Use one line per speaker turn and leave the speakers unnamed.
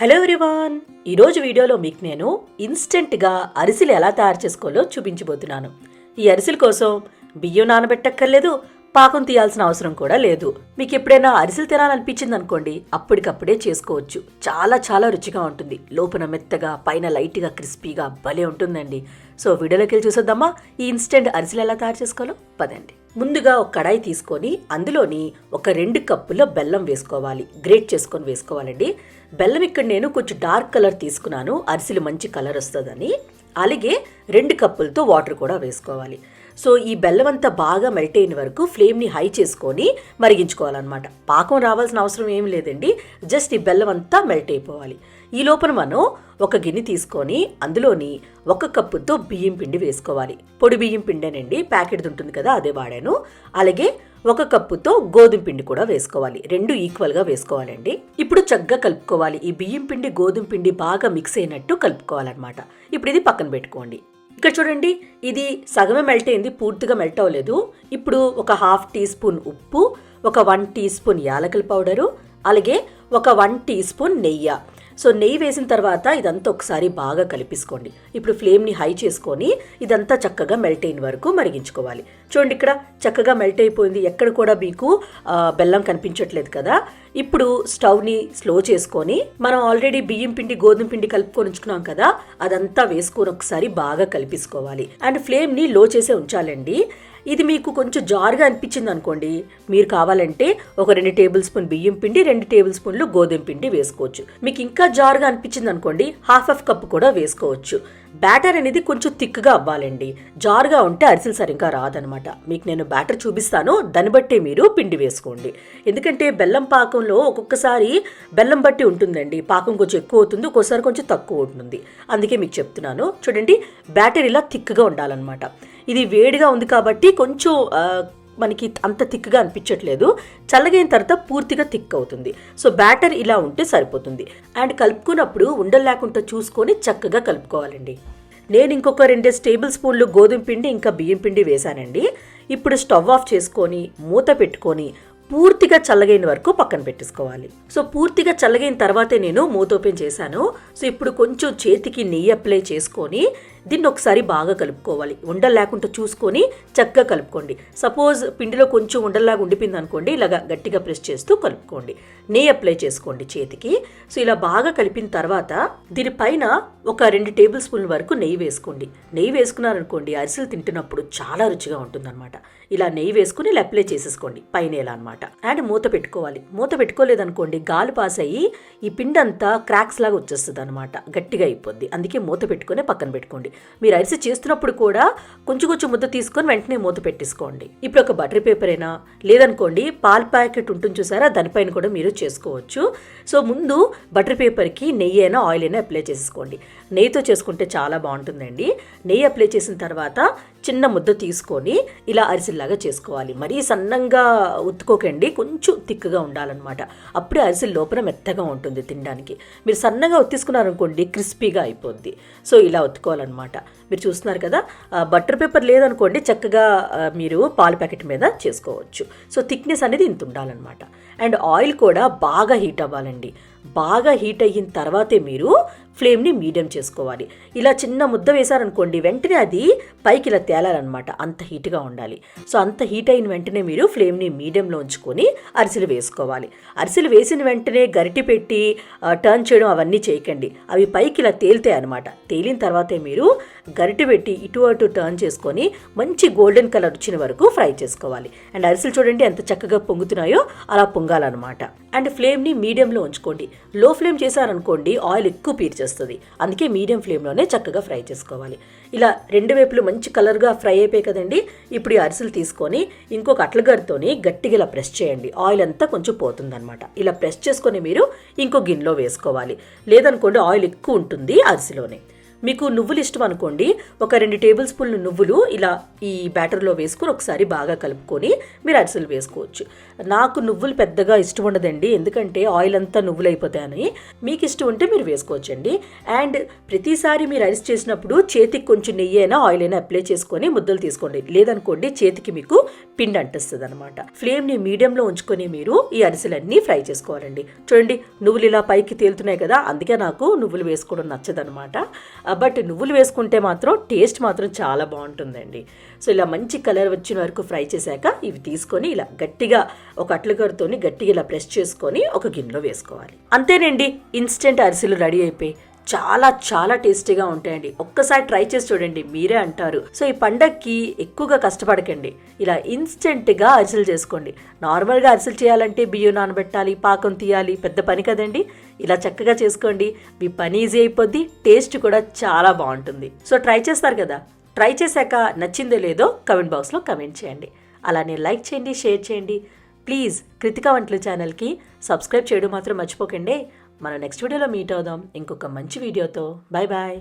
Hello everyone. ఈరోజు వీడియోలో మీకు నేను ఇన్స్టెంట్గా అరిసెలు ఎలా తయారు చేసుకోవాలో చూపించబోతున్నాను. ఈ అరిసెల కోసం బియ్యం నానబెట్టక్కర్లేదు పాకం తీయాల్సిన అవసరం కూడా లేదు. మీకు ఎప్పుడైనా అరిసెలు తినాలనిపించింది అనుకోండి అప్పటికప్పుడే చేసుకోవచ్చు. చాలా చాలా రుచిగా ఉంటుంది. లోపల మెత్తగా పైన లైట్గా క్రిస్పీగా భలే ఉంటుందండి. సో వీడియోలోకి వెళ్ళి చూసేద్దామా? ఈ ఇన్స్టెంట్ అరిసెలు ఎలా తయారు చేసుకోవాలో? పదండి. ముందుగా ఒక కడాయి తీసుకొని అందులోని ఒక రెండు కప్పుల బెల్లం వేసుకోవాలి. గ్రేట్ చేసుకొని వేసుకోవాలండి. బెల్లం ఇక్కడ నేను కొంచెం డార్క్ కలర్ తీసుకున్నాను. అరిసెలు మంచి కలర్ వస్తుందని. అలాగే రెండు కప్పులతో వాటర్ కూడా వేసుకోవాలి. సో ఈ బెల్లం అంతా బాగా మెల్ట్ అయిన వరకు ఫ్లేమ్ని హై చేసుకొని మరిగించుకోవాలన్నమాట. పాకం రావాల్సిన అవసరం ఏం లేదండి. జస్ట్ ఈ బెల్లం అంతా మెల్ట్ అయిపోవాలి. ఈ లోపల మనం ఒక గిన్నె తీసుకొని అందులోని ఒక కప్పుతో బియ్యం పిండి వేసుకోవాలి. పొడి బియ్యం పిండేనండి. ప్యాకెట్ ఉంటుంది కదా అదే వాడాను. అలాగే ఒక కప్పుతో గోధుమ పిండి కూడా వేసుకోవాలి. రెండు ఈక్వల్గా వేసుకోవాలండి. ఇప్పుడు చక్కగా కలుపుకోవాలి. ఈ బియ్యం పిండి గోధుమ పిండి బాగా మిక్స్ అయినట్టు కలుపుకోవాలన్నమాట. ఇప్పుడు ఇది పక్కన పెట్టుకోండి. ఇక్కడ చూడండి ఇది సగమే మెల్ట్ అయింది పూర్తిగా మెల్ట్ అవ్వలేదు. ఇప్పుడు ఒక హాఫ్ టీ స్పూన్ ఉప్పు ఒక వన్ టీ స్పూన్ యాలకల పౌడరు అలాగే ఒక వన్ టీ స్పూన్ నెయ్యి. సో నెయ్యి వేసిన తర్వాత ఇదంతా ఒకసారి బాగా కలిపేసుకోండి. ఇప్పుడు ఫ్లేమ్ని హై చేసుకొని ఇదంతా చక్కగా మెల్ట్ అయిన వరకు మరిగించుకోవాలి. చూడండి ఇక్కడ చక్కగా మెల్ట్ అయిపోయింది. ఎక్కడ కూడా మీకు బెల్లం కనిపించట్లేదు కదా. ఇప్పుడు స్టవ్ని స్లో చేసుకొని మనం ఆల్రెడీ బియ్యం పిండి గోధుమ పిండి కలుపుకొని ఉంచుకున్నాం కదా అదంతా వేసుకొని ఒకసారి బాగా కలిపేసుకోవాలి. అండ్ ఫ్లేమ్ని లో చేసే ఉంచాలండి. ఇది మీకు కొంచెం జారుగా అనిపించింది అనుకోండి. మీరు కావాలంటే ఒక రెండు టేబుల్ స్పూన్ బియ్యం పిండి రెండు టేబుల్ స్పూన్లు గోధుమ పిండి వేసుకోవచ్చు. మీకు ఇంకా జారుగా అనిపించింది అనుకోండి హాఫ్ హాఫ్ కప్ కూడా వేసుకోవచ్చు. బ్యాటర్ అనేది కొంచెం థిక్గా అవ్వాలండి. జారుగా ఉంటే అరిసెలు సరిగ్గా రాదనమాట. మీకు నేను బ్యాటర్ చూపిస్తాను. దాన్ని బట్టి మీరు పిండి వేసుకోండి. ఎందుకంటే బెల్లం పాకంలో ఒక్కొక్కసారి బెల్లం బట్టి ఉంటుందండి. పాకం కొంచెం ఎక్కువ అవుతుంది ఒక్కోసారి కొంచెం తక్కువ ఉంటుంది అందుకే మీకు చెప్తున్నాను. చూడండి బ్యాటర్ ఇలా థిక్గా ఉండాలన్నమాట. ఇది వేడిగా ఉంది కాబట్టి కొంచెం మనకి అంత థిక్గా అనిపించట్లేదు. చల్లగైన తర్వాత పూర్తిగా థిక్ అవుతుంది. సో బ్యాటర్ ఇలా ఉంటే సరిపోతుంది. అండ్ కలుపుకున్నప్పుడు ఉండలు లేకుండా చూసుకొని చక్కగా కలుపుకోవాలండి. నేను ఇంకొక రెండేసి టేబుల్ స్పూన్లు గోధుమ పిండి ఇంకా బియ్యం పిండి వేశానండి. ఇప్పుడు స్టవ్ ఆఫ్ చేసుకొని మూత పెట్టుకొని పూర్తిగా చల్లగైన వరకు పక్కన పెట్టేసుకోవాలి. సో పూర్తిగా చల్లగైన తర్వాతే నేను మూత ఓపెన్ చేశాను. సో ఇప్పుడు కొంచెం చేతికి నెయ్యి అప్లై చేసుకొని దీన్ని ఒకసారి బాగా కలుపుకోవాలి. ఉండలు లేకుండా చూసుకొని చక్కగా కలుపుకోండి. సపోజ్ పిండిలో కొంచెం ఉండల్లాగా ఉండిపోయింది అనుకోండి ఇలాగా గట్టిగా ప్రెస్ చేస్తూ కలుపుకోండి. నెయ్యి అప్లై చేసుకోండి చేతికి. సో ఇలా బాగా కలిపిన తర్వాత దీనిపైన ఒక రెండు టేబుల్ స్పూన్ల వరకు నెయ్యి వేసుకోండి. నెయ్యి వేసుకున్నారనుకోండి అరిసెలు తింటున్నప్పుడు చాలా రుచిగా ఉంటుందన్నమాట. ఇలా నెయ్యి వేసుకుని ఇలా అప్లై చేసేసుకోండి పైన ఇలా అనమాట అండ్ మూత పెట్టుకోవాలి. మూత పెట్టుకోలేదనుకోండి గాలి పాస్ అయ్యి ఈ పిండి అంతా క్రాక్స్ లాగా వచ్చేస్తుంది అనమాట గట్టిగా అయిపోద్ది. అందుకే మూత పెట్టుకునే పక్కన పెట్టుకోండి. మీరు అరిసి చేస్తున్నప్పుడు కూడా కొంచెం కొంచెం ముద్ద తీసుకొని వెంటనే మూత పెట్టేసుకోండి. ఇప్పుడు ఒక బటర్ పేపర్ అయినా లేదనుకోండి పాల్ ప్యాకెట్ ఉంటుంది చూసారా దానిపైన కూడా మీరు చేసుకోవచ్చు. సో ముందు బటర్ పేపర్కి నెయ్యి అయినా ఆయిల్ అయినా అప్లై చేసుకోండి నెయ్యితో చేసుకుంటే చాలా బాగుంటుందండి. నెయ్యి అప్లై చేసిన తర్వాత చిన్న ముద్ద తీసుకొని ఇలా అరిసెల్లాగా చేసుకోవాలి. మరీ సన్నంగా ఉత్తుకోకండి కొంచెం తిక్కుగా ఉండాలన్నమాట. అప్పుడే అరిసెలు లోపల మెత్తగా ఉంటుంది తినడానికి. మీరు సన్నగా ఉత్తిసుకున్నారనుకోండి క్రిస్పీగా అయిపోద్ది. సో ఇలా ఉత్తుకోవాలన్నమాట. మీరు చూస్తున్నారు కదా బటర్ పేపర్ లేదనుకోండి చక్కగా మీరు పాల ప్యాకెట్ మీద చేసుకోవచ్చు. సో థిక్నెస్ అనేది ఇంత ఉండాలన్నమాట. అండ్ ఆయిల్ కూడా బాగా హీట్ అవ్వాలండి. బాగా హీట్ అయిన తర్వాతే మీరు ఫ్లేమ్ని మీడియం చేసుకోవాలి. ఇలా చిన్న ముద్ద వేశారనుకోండి వెంటనే అది పైకి ఇలా తేలాలన్నమాట. అంత హీట్గా ఉండాలి. సో అంత హీట్ అయిన వెంటనే మీరు ఫ్లేమ్ని మీడియంలో ఉంచుకొని అరిసెలు వేసుకోవాలి. అరిసెలు వేసిన వెంటనే గరిటి పెట్టి టర్న్ చేయడం అవన్నీ చేయకండి. అవి పైకి ఇలా తేలితాయి అనమాట తేలిన తర్వాతే మీరు గరిటె పెట్టి ఇటు అటు టర్న్ చేసుకొని మంచి గోల్డెన్ కలర్ వచ్చిన వరకు ఫ్రై చేసుకోవాలి. అండ్ అరిసెలు చూడండి ఎంత చక్కగా పొంగుతున్నాయో అలా పొంగాలన్నమాట. అండ్ ఫ్లేమ్ని మీడియంలో ఉంచుకోండి. లో ఫ్లేమ్ చేశారనుకోండి ఆయిల్ ఎక్కువ పీల్చేస్తుంది అందుకే మీడియం ఫ్లేమ్లోనే చక్కగా ఫ్రై చేసుకోవాలి. ఇలా రెండు వైపులు మంచి కలర్గా ఫ్రై అయిపోయి కదండి. ఇప్పుడు ఈ అరిసెలు తీసుకొని ఇంకొక అట్లగారితోని గట్టిగా ఇలా ప్రెస్ చేయండి. ఆయిల్ అంతా కొంచెం పోతుందనమాట ఇలా ప్రెస్ చేసుకొని మీరు ఇంకో గిన్నెలో వేసుకోవాలి. లేదనుకోండి ఆయిల్ ఎక్కువ ఉంటుంది అరిసెలోనే. మీకు నువ్వులు ఇష్టం అనుకోండి. ఒక రెండు టేబుల్ స్పూన్లు నువ్వులు ఇలా ఈ బ్యాటర్లో వేసుకుని ఒకసారి బాగా కలుపుకొని మీరు అరిసెలు వేసుకోవచ్చు. నాకు నువ్వులు పెద్దగా ఇష్టం ఉండదండి. ఎందుకంటే ఆయిల్ అంతా నువ్వులు అయిపోతాయని మీకు ఇష్టం ఉంటే మీరు వేసుకోవచ్చండి. అండ్ ప్రతిసారి మీరు అరిసి చేసినప్పుడు చేతికి కొంచెం నెయ్యి అయినా ఆయిల్ అయినా అప్లై చేసుకొని ముద్దలు తీసుకోండి. లేదనుకోండి చేతికి మీకు పిండి అంటిస్తుంది అనమాట ఫ్లేమ్ని మీడియంలో ఉంచుకొని మీరు ఈ అరిసెలన్నీ ఫ్రై చేసుకోవాలండి. చూడండి నువ్వులు ఇలా పైకి తేలుతున్నాయి కదా అందుకే నాకు నువ్వులు వేసుకోవడం నచ్చదనమాట బట్ నువ్వులు వేసుకుంటే మాత్రం టేస్ట్ మాత్రం చాలా బాగుంటుందండి. సో ఇలా మంచి కలర్ వచ్చిన వరకు ఫ్రై చేశాక ఇవి తీసుకొని ఇలా గట్టిగా ఒక అట్లగరతోని గట్టిగా ఇలా ప్రెస్ చేసుకొని ఒక గిన్నెలో వేసుకోవాలి. అంతేనండి ఇన్స్టెంట్ అరిసెలు రెడీ అయిపోయి. చాలా చాలా టేస్టీగా ఉంటాయండి. ఒక్కసారి ట్రై చేసి చూడండి మీరే అంటారు. సో ఈ పండక్కి ఎక్కువగా కష్టపడకండి. ఇలా ఇన్స్టెంట్గా అరిసెలు చేసుకోండి. నార్మల్గా అరిసెలు చేయాలంటే బియ్యం నానబెట్టాలి పాకం తీయాలి పెద్ద పని కదండి. ఇలా చక్కగా చేసుకోండి. మీ పని ఈజీ అయిపోద్ది టేస్ట్ కూడా చాలా బాగుంటుంది. సో ట్రై చేస్తారు కదా? ట్రై చేశాక నచ్చిందో లేదో కమెంట్ బాక్స్లో కమెంట్ చేయండి. అలానే లైక్ చేయండి షేర్ చేయండి. ప్లీజ్ కృతిక వంటలు ఛానల్కి సబ్స్క్రైబ్ చేయడం మాత్రం మర్చిపోకండి. మనం నెక్స్ట్ వీడియోలో మీట్ అవుదాం. ఇంకొక మంచి వీడియోతో బాయ్ బాయ్